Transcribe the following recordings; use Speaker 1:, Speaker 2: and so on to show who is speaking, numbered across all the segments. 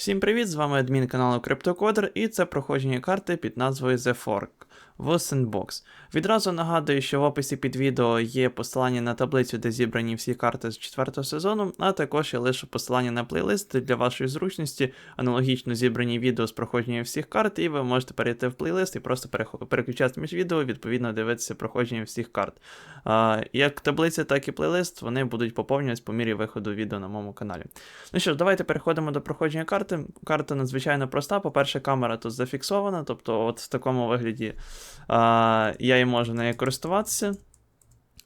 Speaker 1: Всім привіт! З вами адмін каналу CryptoCoder і це проходження карти під назвою The Fork в Sandbox. Відразу нагадую, що в описі під відео є посилання на таблицю, де зібрані всі карти з четвертого сезону, а також я лишу посилання на плейлист для вашої зручності, аналогічно зібрані відео з проходження всіх карт, і ви можете перейти в плейлист і просто переключати між відео, відповідно дивитися проходження всіх карт. Як таблиця, так і плейлист, вони будуть поповнюватися по мірі виходу відео на моєму каналі. Ну що ж, давайте переходимо до проходження карти. Карта надзвичайно проста. По-перше, камера тут зафіксована, тобто, от в такому вигляді а, я і можу нею користуватися.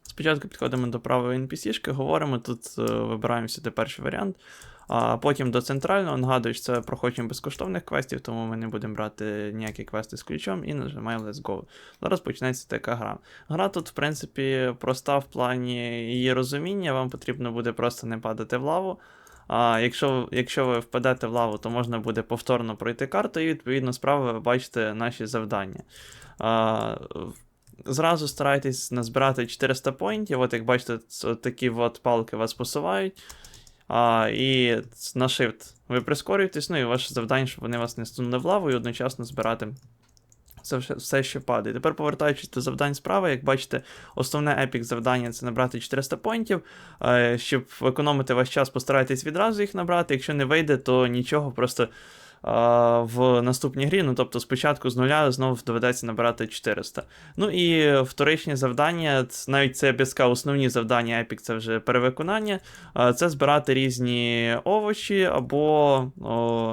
Speaker 1: Спочатку підходимо до правої NPC-шки, говоримо, тут е, вибираємо сюди перший варіант. А потім до центрального, нагадую, що це проходження безкоштовних квестів, тому ми не будемо брати ніякі квести з ключом і нажимаємо Let's Go. Зараз почнеться така гра. Гра тут, в принципі, проста в плані її розуміння, вам потрібно буде просто не падати в лаву. А якщо, якщо ви впадете в лаву, то можна буде повторно пройти карту, і відповідно справа ви бачите наші завдання. А, Зразу старайтесь назбирати 400 поінтів. От як бачите, такі от палки вас посувають. А, і на Shift ви прискорюєтесь, ну і ваше завдання, щоб вони вас не стунули в лаву і одночасно збирати це все, що падає. Тепер повертаючись до завдань справа, як бачите, основне епік завдання це набрати 400 поінтів. Е, Щоб економити ваш час, постарайтесь відразу їх набрати. Якщо не вийде, то нічого, просто е, в наступній грі, ну тобто спочатку з нуля знову доведеться набирати 400. Ну і вторичні завдання, навіть це ка, основні завдання Epic це вже перевиконання. Е, Це збирати різні овочі або,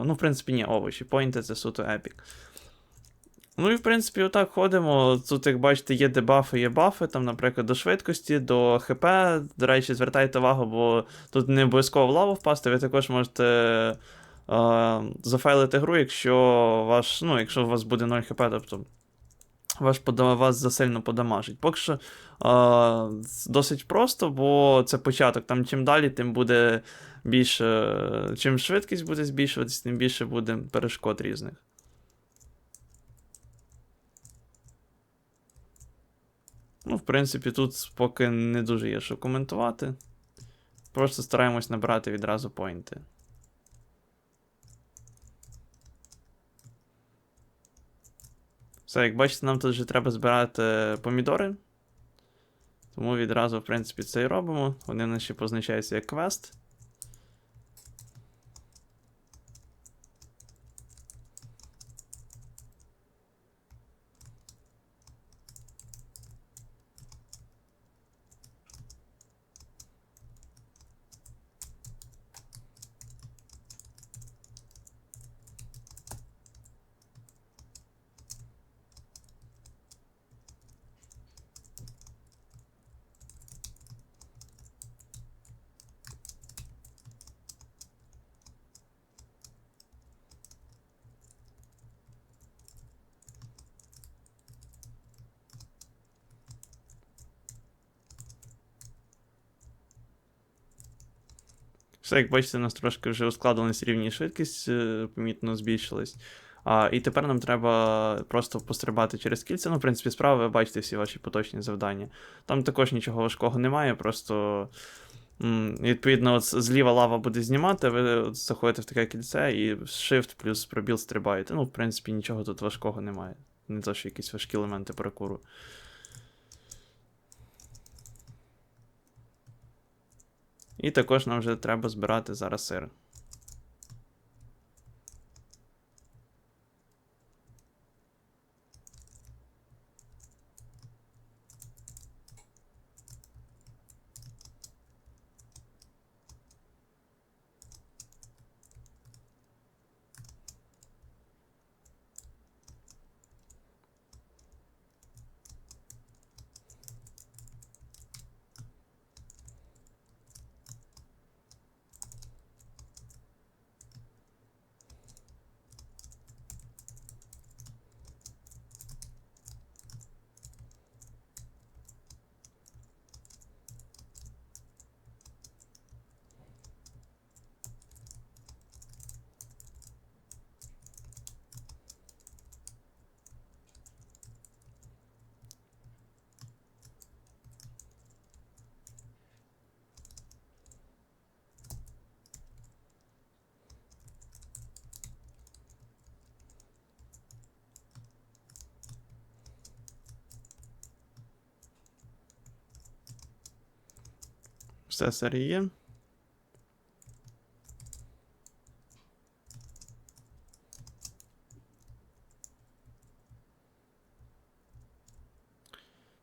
Speaker 1: ну, в принципі, ні, овочі. Поінти це суто Epic. Ну і в принципі, отак ходимо. Тут, як бачите, є дебафи, є бафи, там, наприклад, до швидкості, до ХП. До речі, звертайте увагу, бо тут не обов'язково в лаву впасти, ви також можете е, зафайлити гру, якщо ваш, ну, якщо у вас буде 0 хп, тобто ваш пода- вас засильно подамажить. Поки що е, досить просто, бо це початок. Там чим далі, тим буде більше. Чим швидкість буде збільшуватись, тим більше буде перешкод різних. Ну, в принципі, тут поки не дуже є що коментувати. Просто стараємось набрати відразу поінти. Все, як бачите, нам тут вже треба збирати помідори. Тому відразу, в принципі, це і робимо. Вони наші ще позначаються як квест. Все, як бачите, у нас трошки вже ускладнилась рівні швидкість, е, помітно збільшилась. А, і тепер нам треба просто пострибати через кільця. Ну, в принципі, справа, ви бачите всі ваші поточні завдання. Там також нічого важкого немає, просто. Відповідно, от зліва лава буде знімати, ви от заходите в таке кільце і Shift плюс пробіл стрибаєте. Ну, в принципі, нічого тут важкого немає. Не то, що якісь важкі елементи паркуру. І також нам вже треба збирати зараз сир. Процесор є.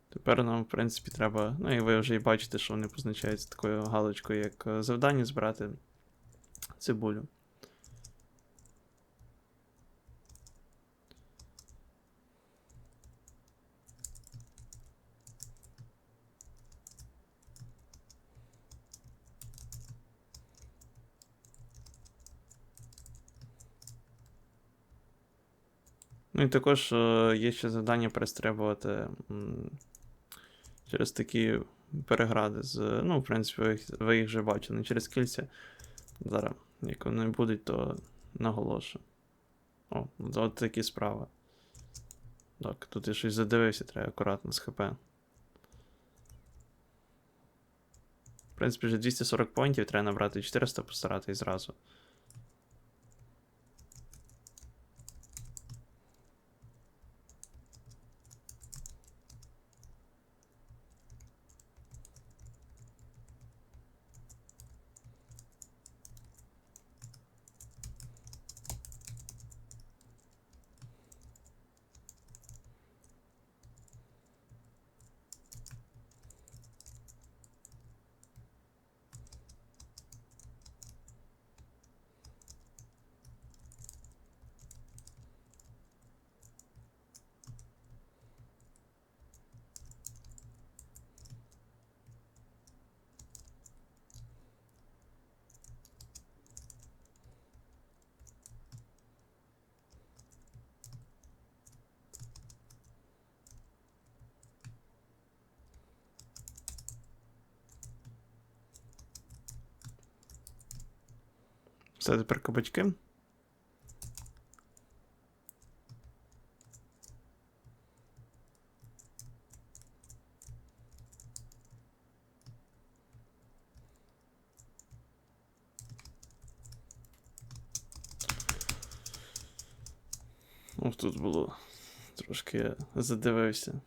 Speaker 1: Тепер нам, в принципі, треба. Ну і ви вже і бачите, що вони позначаються такою галочкою, як е, завдання збирати цибулю. Ну і також е, є ще завдання перестрибувати через такі перегради з. Ну, в принципі, ви їх, вже бачили. Через кільця. Зараз, як вони будуть, то наголошу. О, от, такі справи. Так, тут я щось задивився, треба акуратно з ХП. В принципі, вже 240 поінтів треба набрати 400 постаратись зразу. Все, тепер кабачки. Ох, тут було. Трошки задивився.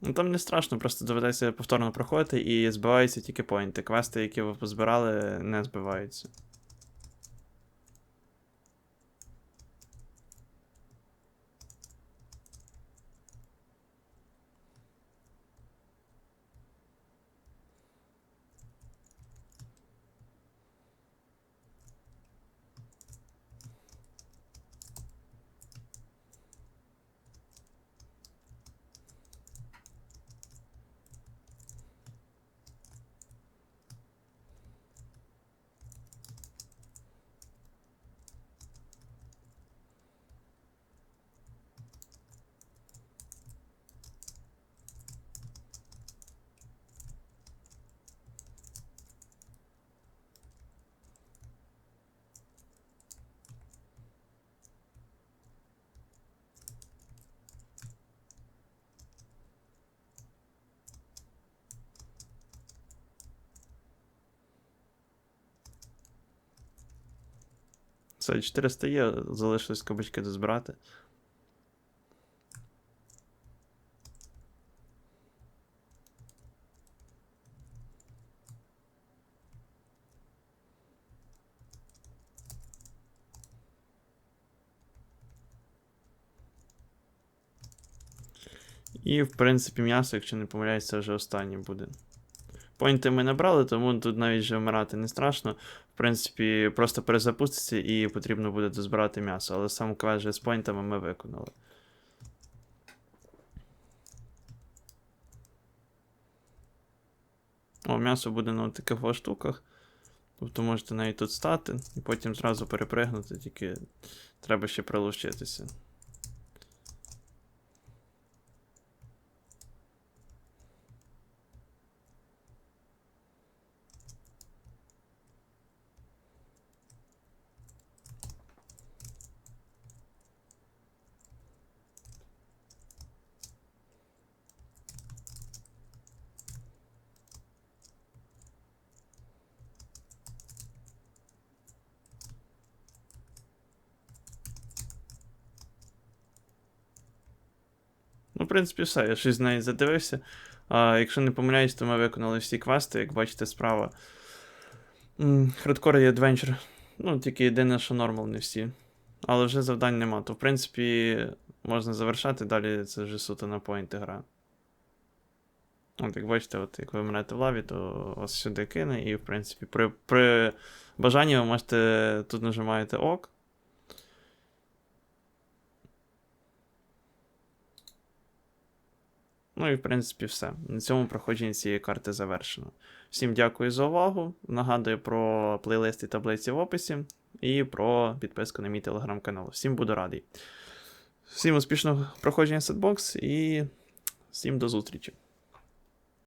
Speaker 1: Ну там не страшно, просто доведеться повторно проходити і збиваються тільки поінти. Квести, які ви позбирали, не збиваються. Все, 400 є, залишилось кабачки дозбирати. І, в принципі, м'ясо, якщо не помиляюсь, це вже останнє буде. Поінти ми набрали, тому тут навіть вже вмирати не страшно. В принципі, просто перезапуститься і потрібно буде дозбирати м'ясо, але сам квест з поінтами ми виконали. О, м'ясо буде на таких штуках. Тобто можете навіть тут стати і потім зразу перепригнути, тільки треба ще прилучитися. Принципі, все. Я щось з неї задивився. А, якщо не помиляюсь, то ми виконали всі квести, як бачите, справа. Хардкор і адвенчер. Ну, тільки єдине, що нормал не всі. Але вже завдань нема. То, в принципі, можна завершати, далі це вже суто на поінти гра. От, як бачите, от, як ви вмрете в лаві, то вас сюди кине, і, в принципі, при, при бажанні ви можете тут нажимаєте ок. Ну і в принципі все. На цьому проходження цієї карти завершено. Всім дякую за увагу. Нагадую про плейлисти таблиці в описі і про підписку на мій телеграм-канал. Всім буду радий. Всім успішного проходження сетбокс і всім до зустрічі.